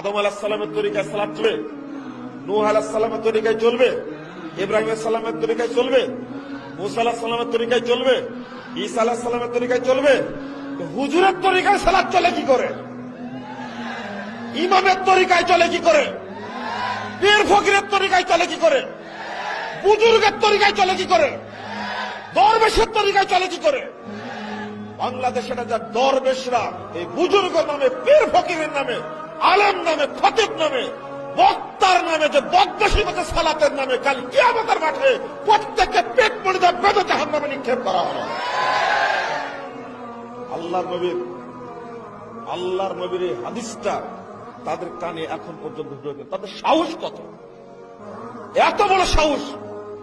আদম আলাহিসাল্লামের তরিকায় সালাদ চলবে, নূহ আলাহিসাল্লামের তরিকায় চলবে, ইব্রাহিম সালামের তরিকায় চলবে, মুসা আলাহ সাল্লামের তরিকায় চলবে, ঈসা আলাহ সাল্লামের তরিকায় চলবে হুজুরের তরিকায় সালাদ চলে কি করে? ইমামের তরিকায় চলে কি করে? পীর ফকিরের তরিকায় চলে কি করে? বুজুর্গের তরিকায় চলে কি করে? দরবেশের তরিকায় চলে কি করে? বাংলাদেশে এটা যা দরবেশরা, এই বুজুর্গ নামে, পীর ফকিরের নামে আলেম নামে, খতিব নামে, বক্তার নামে, যে বদমাসী মতো সালাতের নামে, কাল কিয়ামতের মাঠে প্রত্যেককে পেট পড়ে দেয় বেদে জাহান নামে নিক্ষেপ করা হবে। আল্লাহর নবীর আল্লাহর নবীর এই হাদিসটা তাদের কানে এখন পর্যন্ত ঢোকে তাদের সাহস কত? এত বড় সাহস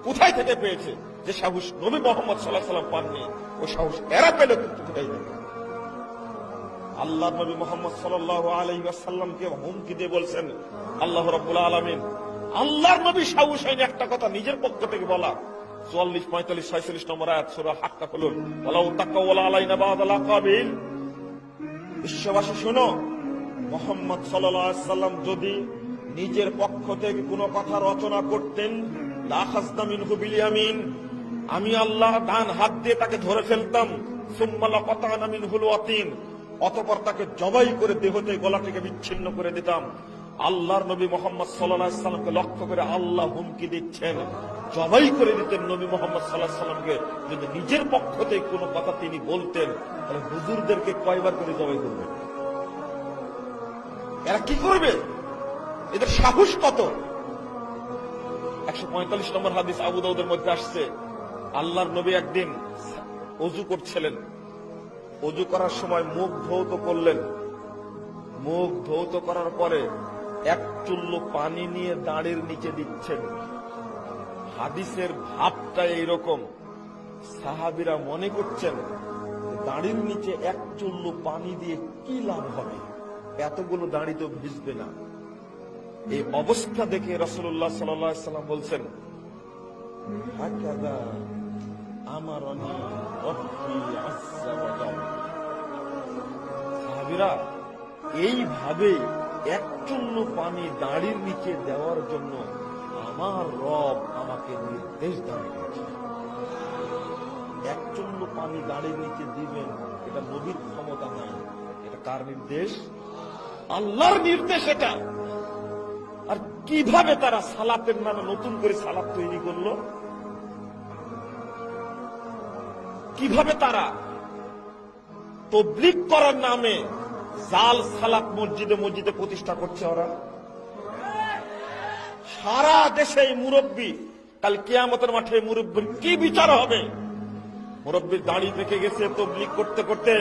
কোথায় থেকে পেয়েছে? যে সাহস নবী মোহাম্মদ সাল্লাহ সাল্লাম পাননি, ও সাহস এরা পেল কিন্তু কোথায় থেকে? আল্লাহ নবী মোহাম্মদ সাল্লাহ আলহিসাল্লামকে হুমকি দিয়ে বলছেন, আল্লাহ রব্বুল আলমিন, আল্লাহর নবী সাহস হয়নি একটা কথা নিজের পক্ষ থেকে বলা। চুয়াল্লিশ, পঁয়তাল্লিশ, ছয়চল্লিশ নম্বর আয়াত সুরা হাক্কা খুলুন বলা তাক্কা ওলা আলাইনা বাদালা কাবিল বিশ্ববাসী, শুনো, মোহাম্মদ সাল্লাম যদি নিজের পক্ষ থেকে কোনো কথা রচনা করতেন লাখাস্তামিন হুবিলিয়ামিন আমি আল্লাহ ডান হাত দিয়ে তাকে ধরে ফেলতাম। সুম্মালা কতানামিন হুলুয়াতিন অতপর তাকে জবাই করে দেহ থেকে গলা থেকে বিচ্ছিন্ন করে দিতাম। আল্লাহর নবী মোহাম্মদ সাল্লাহ সাল্লামকে লক্ষ্য করে আল্লাহ হুমকি দিচ্ছেন। জবাই করে দিতেন নবী মোহাম্মদ সাল্লাহ সাল্লামকে। যদি নিজের পক্ষ থেকে কোনো কথা তিনি বলতেন, তাহলে হুজুরদেরকে কয়বার করে জবাই করবেন? এরা কি করবে? এদের সাহস কত? একশো পঁয়তাল্লিশ নম্বর হাদিস আবু দাউদের মধ্যে আসছে। আল্লাহর নবী একদিন অজু করছিলেন। অজু করার সময় মুখ ধৌত করলেন। মুখ ধৌত করার পরে এক চুল্লু পানি নিয়ে দাঁড়ির নিচে দিচ্ছেন। হাদিসের ভাবটা এইরকম। সাহাবিরা মনে করছেন, দাঁড়ির নিচে এক চুল্লু পানি দিয়ে কি লাভ হবে? এতগুলো দাঁড়ি তো ভিজবে না। এই অবস্থা দেখে রসুল্লাহ সাল্লাম বলছেন আমার সাহাবিরা এইভাবে এক চুল্লু পানি দাঁড়ির নিচে দেওয়ার জন্য আমার রব আমাকে নির্দেশ দান করেছে এক চুল্লু পানি দাঁড়ির নিচে দিবেন, এটা নবীর ক্ষমতা নাই এটা কার নির্দেশ? আল্লাহর নির্দেশ এটা। আর কীভাবে তারা সালাতের নামে নতুন করে সালাত তৈরি করল? কীভাবে তারা তবলিক করার নামে জাল সালাত মসজিদে মসজিদে প্রতিষ্ঠা করছে ওরা। সারা দেশে মুরব্বী, কাল কেয়ামতের মাঠে মুরব্বীর কি বিচার হবে? মুরব্বীর দাঁড়িয়ে রেখে গেছে তবলিক করতে করতে।